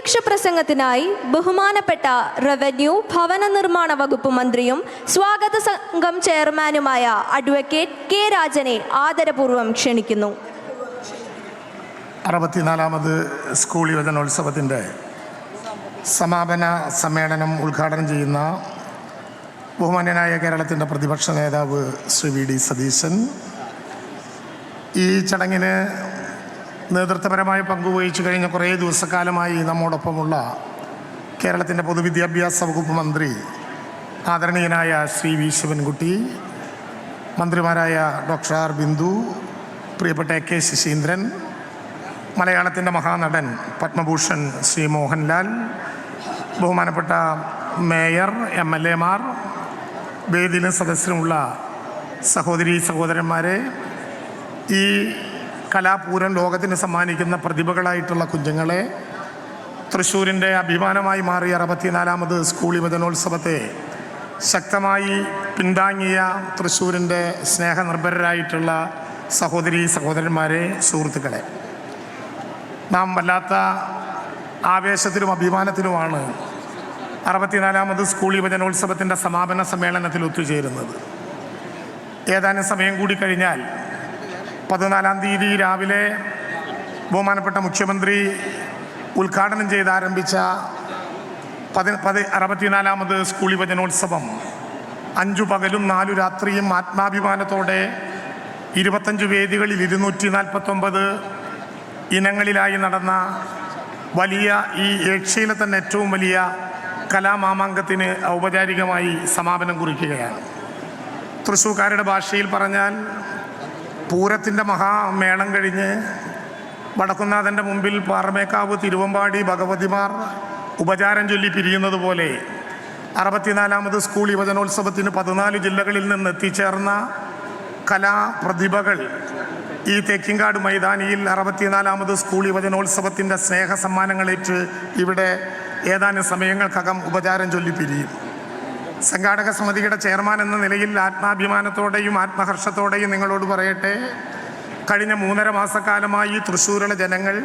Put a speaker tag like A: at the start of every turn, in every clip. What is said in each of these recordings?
A: അധ്യക്ഷ പ്രസംഗത്തിനായി ബഹുമാനപ്പെട്ട റവന്യൂ ഭവന നിർമ്മാണ വകുപ്പ് മന്ത്രിയും സ്വാഗത സംഘം ചെയർമാനുമായ അഡ്വക്കേറ്റ് കെ രാജനെ ആദരപൂർവം ക്ഷണിക്കുന്നു.
B: അറുപത്തിനാലാമത് സ്കൂൾ യുവജനോത്സവത്തിന്റെ സമാപന സമ്മേളനം ഉദ്ഘാടനം ചെയ്യുന്ന ബഹുമാന്യനായ കേരളത്തിന്റെ പ്രതിപക്ഷ നേതാവ് ശ്രീ വി ഡി സതീശൻ. ഈ ചടങ്ങിന് നേതൃത്വപരമായി പങ്കുവഹിച്ചു കഴിഞ്ഞ കുറേ ദിവസക്കാലമായി നമ്മോടൊപ്പമുള്ള കേരളത്തിന്റെ പൊതുവിദ്യാഭ്യാസ വകുപ്പ് മന്ത്രി ആദരണീയനായ ശ്രീ വി ശിവൻകുട്ടി മന്ത്രിമാരായ ഡോക്ടർ ആർ ബിന്ദു പ്രിയപ്പെട്ട എ കെ ശശീന്ദ്രൻ മലയാളത്തിന്റെ മഹാനടൻ പത്മഭൂഷൺ ശ്രീ മോഹൻലാൽ ബഹുമാനപ്പെട്ട മേയർ എം എൽ എമാർ വേദിയിലും സദസ്സിലുമുള്ള സഹോദരി സഹോദരന്മാരെ ഈ കലാപൂരം ലോകത്തിന് സമ്മാനിക്കുന്ന പ്രതിഭകളായിട്ടുള്ള കുഞ്ഞുങ്ങളെ തൃശ്ശൂരിന്റെ അഭിമാനമായി മാറിയ അറുപത്തിനാലാമത് സ്കൂൾ യുവജനോത്സവത്തെ ശക്തമായി പിന്താങ്ങിയ തൃശ്ശൂരിന്റെ സ്നേഹനിർഭരരായിട്ടുള്ള സഹോദരി സഹോദരന്മാരെ സുഹൃത്തുക്കളെ നാം വല്ലാത്ത ആവേശത്തിലും അഭിമാനത്തിലുമാണ് അറുപത്തിനാലാമത് സ്കൂൾ യുവജനോത്സവത്തിന്റെ സമാപന സമ്മേളനത്തിൽ ഒത്തുചേരുന്നത്. ഏതാനും സമയം കൂടി കഴിഞ്ഞാൽ പതിനാലാം തീയതി രാവിലെ ബഹുമാനപ്പെട്ട മുഖ്യമന്ത്രി ഉദ്ഘാടനം ചെയ്ത് ആരംഭിച്ച പതി പതി അറുപത്തിനാലാമത് സ്കൂൾ യുവജനോത്സവം അഞ്ചു പകലും നാലു രാത്രിയും ആത്മാഭിമാനത്തോടെ ഇരുപത്തഞ്ച് വേദികളിൽ ഇരുന്നൂറ്റി നാൽപ്പത്തൊമ്പത് ഇനങ്ങളിലായി നടന്ന വലിയ ഈ ഏഷ്യയിലെ തന്നെ ഏറ്റവും വലിയ കലാമാമാങ്കത്തിന് ഔപചാരികമായി സമാപനം കുറിക്കുകയാണ്. തൃശ്ശൂക്കാരുടെ ഭാഷയിൽ പറഞ്ഞാൽ പൂരത്തിന്റെ മഹാമേളം കഴിഞ്ഞ് വടക്കുന്നാഥന്റെ മുമ്പിൽ പാറമേക്കാവ് തിരുവമ്പാടി ഭഗവതിമാർ ഉപചാരം ചൊല്ലി പിരിയുന്നത് പോലെ അറുപത്തിനാലാമത് സ്കൂൾ യുവജനോത്സവത്തിന് പതിനാല് ജില്ലകളിൽ നിന്ന് എത്തിച്ചേർന്ന കലാപ്രതിഭകൾ ഈ തെക്കിങ്കാട് മൈതാനിയിൽ അറുപത്തിനാലാമത് സ്കൂൾ യുവജനോത്സവത്തിന്റെ സ്നേഹ സമ്മാനങ്ങളേറ്റ് ഇവിടെ ഏതാനും സമയങ്ങൾക്കകം ഉപചാരം ചൊല്ലി പിരിയും. സംഘാടക സമിതിയുടെ ചെയർമാൻ എന്ന നിലയിൽ ആത്മാഭിമാനത്തോടെയും ആത്മഹർഷത്തോടെയും നിങ്ങളോട് പറയട്ടെ. കഴിഞ്ഞ മൂന്നര മാസക്കാലമായി തൃശ്ശൂരിലെ ജനങ്ങൾ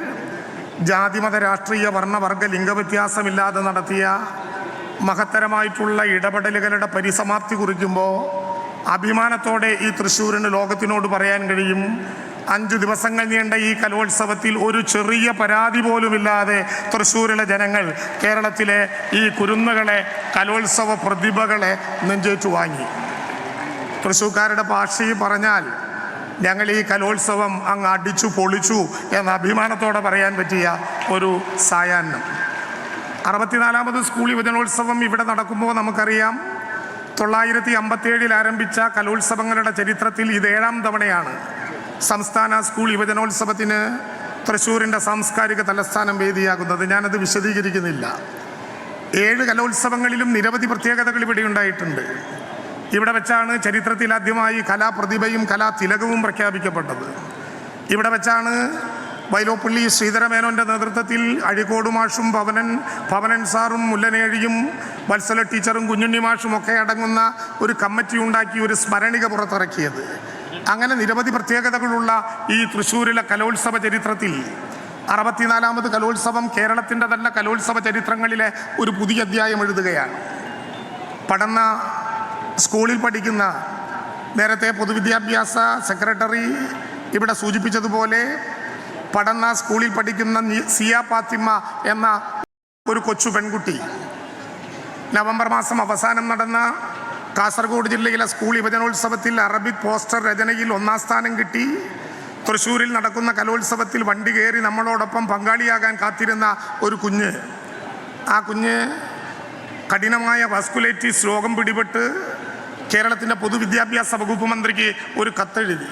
B: ജാതിമത രാഷ്ട്രീയ വർണവർഗ ലിംഗവ്യത്യാസമില്ലാതെ നടത്തിയ മഹത്തരമായിട്ടുള്ള ഇടപെടലുകളുടെ പരിസമാപ്തി കുറിക്കുമ്പോൾ അഭിമാനത്തോടെ ഈ തൃശ്ശൂരിന് ലോകത്തിനോട് പറയാൻ കഴിയും. അഞ്ചു ദിവസങ്ങൾ നീണ്ട ഈ കലോത്സവത്തിൽ ഒരു ചെറിയ പരാതി പോലുമില്ലാതെ തൃശ്ശൂരിലെ ജനങ്ങൾ കേരളത്തിലെ ഈ കുരുന്നുകളെ കലോത്സവ പ്രതിഭകളെ നെഞ്ചേറ്റു വാങ്ങി. തൃശ്ശൂർക്കാരുടെ ഭാഷയിൽ പറഞ്ഞാൽ ഞങ്ങൾ ഈ കലോത്സവം അങ്ങ് അടിച്ചു പൊളിച്ചു എന്ന അഭിമാനത്തോടെ പറയാൻ പറ്റിയ ഒരു സായാഹ്നം. അറുപത്തിനാലാമത് സ്കൂൾ യുവജനോത്സവം ഇവിടെ നടക്കുമ്പോൾ നമുക്കറിയാം തൊള്ളായിരത്തി അമ്പത്തിയേഴിൽ ആരംഭിച്ച കലോത്സവങ്ങളുടെ ചരിത്രത്തിൽ ഇത് ഏഴാം തവണയാണ്. സംസ്ഥാന സ്കൂൾ യുവജനോത്സവത്തിന് തൃശ്ശൂരിന്റെ സാംസ്കാരിക തലസ്ഥാനം വേദിയാകുന്നത് ഞാനത് വിശദീകരിക്കുന്നില്ല. ഏഴ് കലോത്സവങ്ങളിലും നിരവധി പ്രത്യേകതകൾ ഇവിടെ ഉണ്ടായിട്ടുണ്ട്. ഇവിടെ വെച്ചാണ് ചരിത്രത്തിൽ ആദ്യമായി കലാപ്രതിഭയും കലാതിലകവും പ്രഖ്യാപിക്കപ്പെട്ടത്. ഇവിടെ വെച്ചാണ് വൈലോപ്പള്ളി ശ്രീധരമേനോന്റെ നേതൃത്വത്തിൽ അഴിക്കോട് മാഷും പവനൻ പവനൻ സാറും മുല്ലനേഴിയും വത്സല ടീച്ചറും കുഞ്ഞുണ്ണി മാഷും ഒക്കെ അടങ്ങുന്ന ഒരു കമ്മിറ്റി ഉണ്ടാക്കി ഒരു സ്മരണിക പുറത്തിറക്കിയത്. അങ്ങനെ നിരവധി പ്രത്യേകതകളുള്ള ഈ തൃശ്ശൂരിലെ കലോത്സവ ചരിത്രത്തിൽ അറുപത്തിനാലാമത് കലോത്സവം കേരളത്തിന്റെ തന്നെ കലോത്സവ ചരിത്രങ്ങളിലെ ഒരു പുതിയ അധ്യായം എഴുതുകയാണ്. പഠന സ്കൂളിൽ പഠിക്കുന്ന നേരത്തെ പൊതുവിദ്യാഭ്യാസ സെക്രട്ടറി ഇവിടെ സൂചിപ്പിച്ചതുപോലെ പഠന സ്കൂളിൽ പഠിക്കുന്ന സിയ പാത്തിമ എന്ന ഒരു കൊച്ചു പെൺകുട്ടി നവംബർ മാസം അവസാനം നടന്ന കാസർഗോഡ് ജില്ലയിലെ സ്കൂൾ യുവജനോത്സവത്തിൽ അറബിക് പോസ്റ്റർ രചനയിൽ ഒന്നാം സ്ഥാനം കിട്ടി. തൃശ്ശൂരിൽ നടക്കുന്ന കലോത്സവത്തിൽ വണ്ടി കയറി നമ്മളോടൊപ്പം പങ്കാളിയാകാൻ കാത്തിരുന്ന ഒരു കുഞ്ഞ്. ആ കുഞ്ഞ് കഠിനമായ വാസ്കുലേറ്റീസ് രോഗം പിടിപെട്ട് കേരളത്തിന്റെ പൊതുവിദ്യാഭ്യാസ വകുപ്പ് മന്ത്രിക്ക് ഒരു കത്തെഴുതി.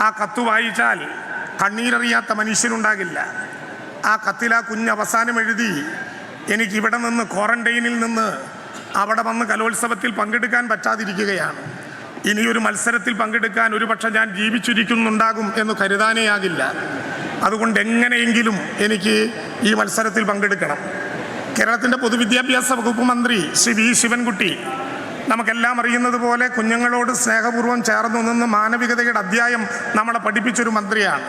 B: ആ കത്ത് വായിച്ചാൽ കണ്ണീരറിയാത്ത മനുഷ്യനുണ്ടാകില്ല. ആ കത്തിൽ ആ കുഞ്ഞ് അവസാനം എഴുതി എനിക്കിവിടെ നിന്ന് ക്വാറന്റൈനിൽ നിന്ന് അവിടെ വന്ന് കലോത്സവത്തിൽ പങ്കെടുക്കാൻ പറ്റാതിരിക്കുകയാണ്. ഇനിയൊരു മത്സരത്തിൽ പങ്കെടുക്കാൻ ഒരുപക്ഷെ ഞാൻ ജീവിച്ചിരിക്കുന്നുണ്ടാകും എന്ന് കരുതാനേയാകില്ല. അതുകൊണ്ട് എങ്ങനെയെങ്കിലും എനിക്ക് ഈ മത്സരത്തിൽ പങ്കെടുക്കണം. കേരളത്തിന്റെ പൊതുവിദ്യാഭ്യാസ വകുപ്പ് മന്ത്രി ശ്രീ വി ശിവൻകുട്ടി നമുക്കെല്ലാം അറിയുന്നത് പോലെ കുഞ്ഞുങ്ങളോട് സ്നേഹപൂർവം ചേർന്ന് നിന്ന് മാനവികതയുടെ അധ്യായം നമ്മളെ പഠിപ്പിച്ചൊരു മന്ത്രിയാണ്.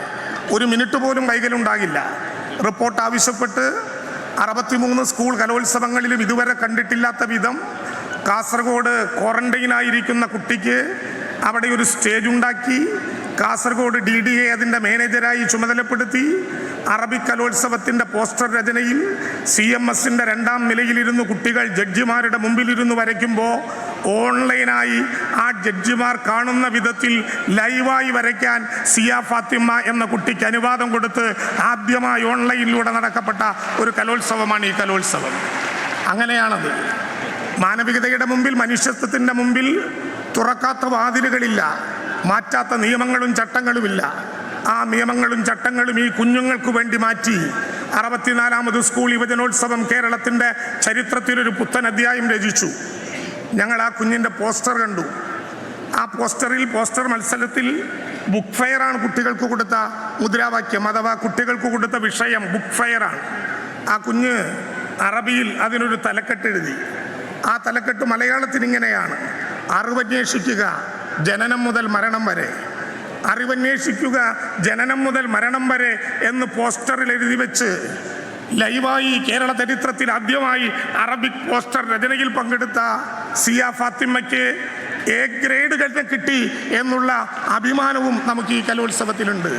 B: ഒരു മിനിറ്റ് പോലും കൈകലുണ്ടാകില്ല. റിപ്പോർട്ട് ആവശ്യപ്പെട്ട് അറുപത്തിമൂന്ന് സ്കൂൾ കലോത്സവങ്ങളിലും ഇതുവരെ കണ്ടിട്ടില്ലാത്ത വിധം കാസർഗോഡ് ക്വാറന്റൈനായിരിക്കുന്ന കുട്ടിക്ക് അവിടെ ഒരു സ്റ്റേജ് ഉണ്ടാക്കി. കാസർഗോഡ് ഡി ഡി എ അതിന്റെ മാനേജരായി ചുമതലപ്പെടുത്തി. അറബിക് കലോത്സവത്തിന്റെ പോസ്റ്റർ രചനയിൽ സി എം എസിന്റെ രണ്ടാം നിലയിലിരുന്ന് കുട്ടികൾ ജഡ്ജിമാരുടെ മുമ്പിലിരുന്ന് വരയ്ക്കുമ്പോൾ ഓൺലൈനായി ആ ജഡ്ജിമാർ കാണുന്ന വിധത്തിൽ ലൈവായി വരയ്ക്കാൻ സിയ ഫാത്തിമ എന്ന കുട്ടിക്ക് അനുവാദം കൊടുത്ത് ആദ്യമായി ഓൺലൈനിലൂടെ നടക്കപ്പെട്ട ഒരു കലോത്സവമാണ് ഈ കലോത്സവം. അങ്ങനെയാണത്. മാനവികതയുടെ മുമ്പിൽ മനുഷ്യത്വത്തിന്റെ മുമ്പിൽ തുറക്കാത്ത വാതിലുകളില്ല മാറ്റാത്ത നിയമങ്ങളും ചട്ടങ്ങളുമില്ല. ആ നിയമങ്ങളും ചട്ടങ്ങളും ഈ കുഞ്ഞുങ്ങൾക്ക് വേണ്ടി മാറ്റി. അറുപത്തിനാലാമത് സ്കൂൾ യുവജനോത്സവം കേരളത്തിന്റെ ചരിത്രത്തിലൊരു പുത്തൻ അധ്യായം രചിച്ചു. ഞങ്ങൾ ആ കുഞ്ഞിന്റെ പോസ്റ്റർ കണ്ടു. ആ പോസ്റ്ററിൽ പോസ്റ്റർ മത്സരത്തിൽ ബുക്ക് ഫെയറാണ് കുട്ടികൾക്ക് കൊടുത്ത മുദ്രാവാക്യം അഥവാ കുട്ടികൾക്ക് കൊടുത്ത വിഷയം ബുക്ക് ഫെയറാണ് ആ കുഞ്ഞ് അറബിയിൽ അതിനൊരു തലക്കെട്ട് എഴുതി. ആ തലക്കെട്ട് മലയാളത്തിൽ ഇങ്ങനെയാണ് അറിവന്വേഷിക്കുക ജനനം മുതൽ മരണം വരെ. അറിവന്വേഷിക്കുക ജനനം മുതൽ മരണം വരെ എന്ന് പോസ്റ്ററിൽ എഴുതി വെച്ച് ലൈവായി കേരള ചരിത്രത്തിൽ ആദ്യമായി അറബിക് പോസ്റ്റർ രചനയിൽ പങ്കെടുത്ത സിയ ഫാത്തിമയ്ക്ക് എ ഗ്രേഡ് കിട്ടി എന്നുള്ള അഭിമാനവും നമുക്ക് ഈ കലോത്സവത്തിലുണ്ട്